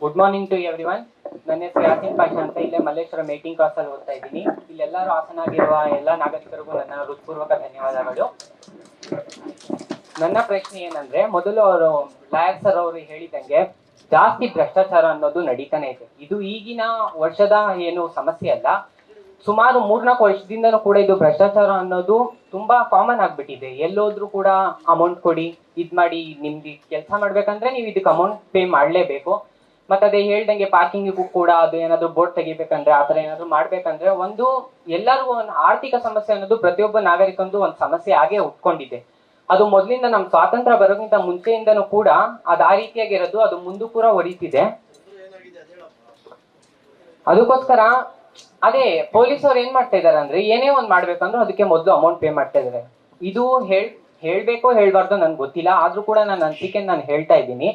Good morning to everyone ನನ್ನ ಹೆಸರು ಯಾಸಿನ್ ಪಾಷಾ ಅಂತ ಇಲ್ಲೇ ಮಲ್ಲೇಶ್ವರ ಮೇಟಿಂಗ್ ಕ್ಲಾಸ್ ಅಲ್ಲಿ ಓದ್ತಾ ಇದ್ದೀನಿ. ಇಲ್ಲೆಲ್ಲರೂ ಆಸನಾಗಿರುವ ಎಲ್ಲ ನಾಗರಿಕರಿಗೂ ನನ್ನ ಹೃತ್ಪೂರ್ವಕ ಧನ್ಯವಾದಗಳು. ನನ್ನ ಪ್ರಶ್ನೆ ಏನಂದ್ರೆ, ಮೊದಲು ಅವರು ಲಾಯರ್ ಸರ್ ಅವರು ಹೇಳಿದಂಗೆ ಜಾಸ್ತಿ ಭ್ರಷ್ಟಾಚಾರ ಅನ್ನೋದು ನಡೀತಾನೆ ಇದೆ. ಇದು ಈಗಿನ ವರ್ಷದ ಏನು ಸಮಸ್ಯೆ ಅಲ್ಲ. ಸುಮಾರು ಮೂರ್ನಾಲ್ಕು ವರ್ಷದಿಂದನೂ ಕೂಡ ಇದು ಭ್ರಷ್ಟಾಚಾರ ಅನ್ನೋದು ತುಂಬಾ ಕಾಮನ್ ಆಗ್ಬಿಟ್ಟಿದೆ. ಎಲ್ಲೋದ್ರೂ ಕೂಡ ಅಮೌಂಟ್ ಕೊಡಿ ಇದ್ ಮಾಡಿ ನಿಮ್ದು ಕೆಲಸ ಮಾಡ್ಬೇಕಂದ್ರೆ ನೀವು ಇದಕ್ಕೆ ಅಮೌಂಟ್ ಪೇ ಮಾಡ್ಲೇಬೇಕು. ಮತ್ತೆ ಅದೇ ಹೇಳ್ದಂಗೆ ಪಾರ್ಕಿಂಗಿಗೂ ಕೂಡ ಅದು ಏನಾದ್ರು ಬೋರ್ಡ್ ತೆಗಿಬೇಕಂದ್ರೆ ಆತರ ಏನಾದ್ರು ಮಾಡ್ಬೇಕಂದ್ರೆ ಒಂದು ಎಲ್ಲರಿಗೂ ಒಂದು ಆರ್ಥಿಕ ಸಮಸ್ಯೆ ಅನ್ನೋದು ಪ್ರತಿಯೊಬ್ಬ ನಾಗರಿಕಂದು ಒಂದು ಸಮಸ್ಯೆ ಆಗೇ ಉಟ್ಕೊಂಡಿದೆ. ಅದು ಮೊದಲಿಂದ ನಮ್ಮ ಸ್ವಾತಂತ್ರ್ಯ ಬರೋಕ್ಕಿಂತ ಮುಂಚೆಯಿಂದನೂ ಕೂಡ ಅದು ಆ ರೀತಿಯಾಗಿರೋದು, ಅದು ಮುಂದು ಕೂಡ ಹೊರೀತಿದೆ ಅದಕ್ಕೋಸ್ಕರ ಅದೇ ಪೊಲೀಸ್ ಅವ್ರು ಏನ್ ಮಾಡ್ತಾ ಇದಾರೆ ಅಂದ್ರೆ ಏನೇ ಒಂದ್ ಮಾಡ್ಬೇಕಂದ್ರೆ ಅದಕ್ಕೆ ಮೊದಲು ಅಮೌಂಟ್ ಪೇ ಮಾಡ್ತಾ ಇದಾರೆ. ಇದು ಹೇಳ್, ಹೇಳ್ಬೇಕೋ ಹೇಳ್ಬಾರ್ದು ನನ್ಗೆ ಗೊತ್ತಿಲ್ಲ, ಆದ್ರೂ ಕೂಡ ನನ್ನ ಅನಿಸಿಕೆ ನಾನು ಹೇಳ್ತಾ ಇದ್ದೀನಿ.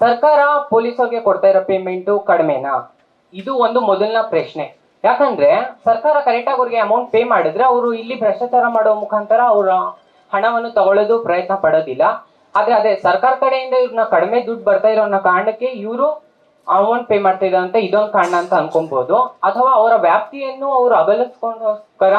ಸರ್ಕಾರ ಪೊಲೀಸ್ ಅವ್ರಿಗೆ ಕೊಡ್ತಾ ಇರೋ ಪೇಮೆಂಟು ಕಡಿಮೆನಾ? ಇದು ಒಂದು ಮೊದಲನ ಪ್ರಶ್ನೆ. ಯಾಕಂದ್ರೆ ಸರ್ಕಾರ ಕರೆಕ್ಟಾಗಿ ಅವ್ರಿಗೆ ಅಮೌಂಟ್ ಪೇ ಮಾಡಿದ್ರೆ ಅವರು ಇಲ್ಲಿ ಭ್ರಷ್ಟಾಚಾರ ಮಾಡೋ ಮುಖಾಂತರ ಅವರ ಹಣವನ್ನು ತಗೊಳ್ಳೋದು ಪ್ರಯತ್ನ ಪಡೋದಿಲ್ಲ. ಆದ್ರೆ ಅದೇ ಸರ್ಕಾರ ಕಡೆಯಿಂದ ಇವ್ರನ್ನ ಕಡಿಮೆ ದುಡ್ಡು ಬರ್ತಾ ಇರೋ ಅನ್ನೋ ಕಾರಣಕ್ಕೆ ಇವರು ಅಮೌಂಟ್ ಪೇ ಮಾಡ್ತಾ ಇದ್ದಾರೆ ಅಂತ ಇದೊಂದು ಕಾರಣ ಅಂತ ಅನ್ಕೊಬಹುದು ಅಥವಾ ಅವರ ವ್ಯಾಪ್ತಿಯನ್ನು ಅವರು ಅಗಲಿಸ್ಕೊಂಡೋಸ್ಕರ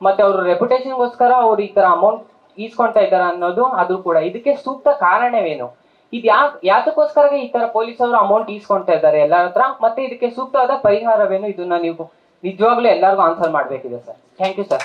ಮತ್ತೆ ಅವ್ರ ರೆಪ್ಯುಟೇಷನ್ಗೋಸ್ಕರ ಅವ್ರು ಈ ತರ ಅಮೌಂಟ್ ಈಸ್ಕೊಂತಾ ಇದಾರೆ ಅನ್ನೋದು ಅದು ಕೂಡ ಇದಕ್ಕೆ ಸೂಕ್ತ ಕಾರಣವೇನು? ಇದು ಯಾ ಯಾತಕ್ಕೋಸ್ಕರ ಈ ತರ ಪೊಲೀಸ್ ಅವರು ಅಮೌಂಟ್ ಈಸ್ಕೊಂತಾ ಇದ್ದಾರೆ ಎಲ್ಲರ ಹತ್ರ? ಮತ್ತೆ ಇದಕ್ಕೆ ಸೂಕ್ತವಾದ ಪರಿಹಾರವೇನು ಇದನ್ನ ನೀವು ನಿಜವಾಗ್ಲೂ ಎಲ್ಲರಿಗೂ ಆನ್ಸರ್ ಮಾಡ್ಬೇಕಿದೆ ಸರ್ ಥ್ಯಾಂಕ್ ಯು ಸರ್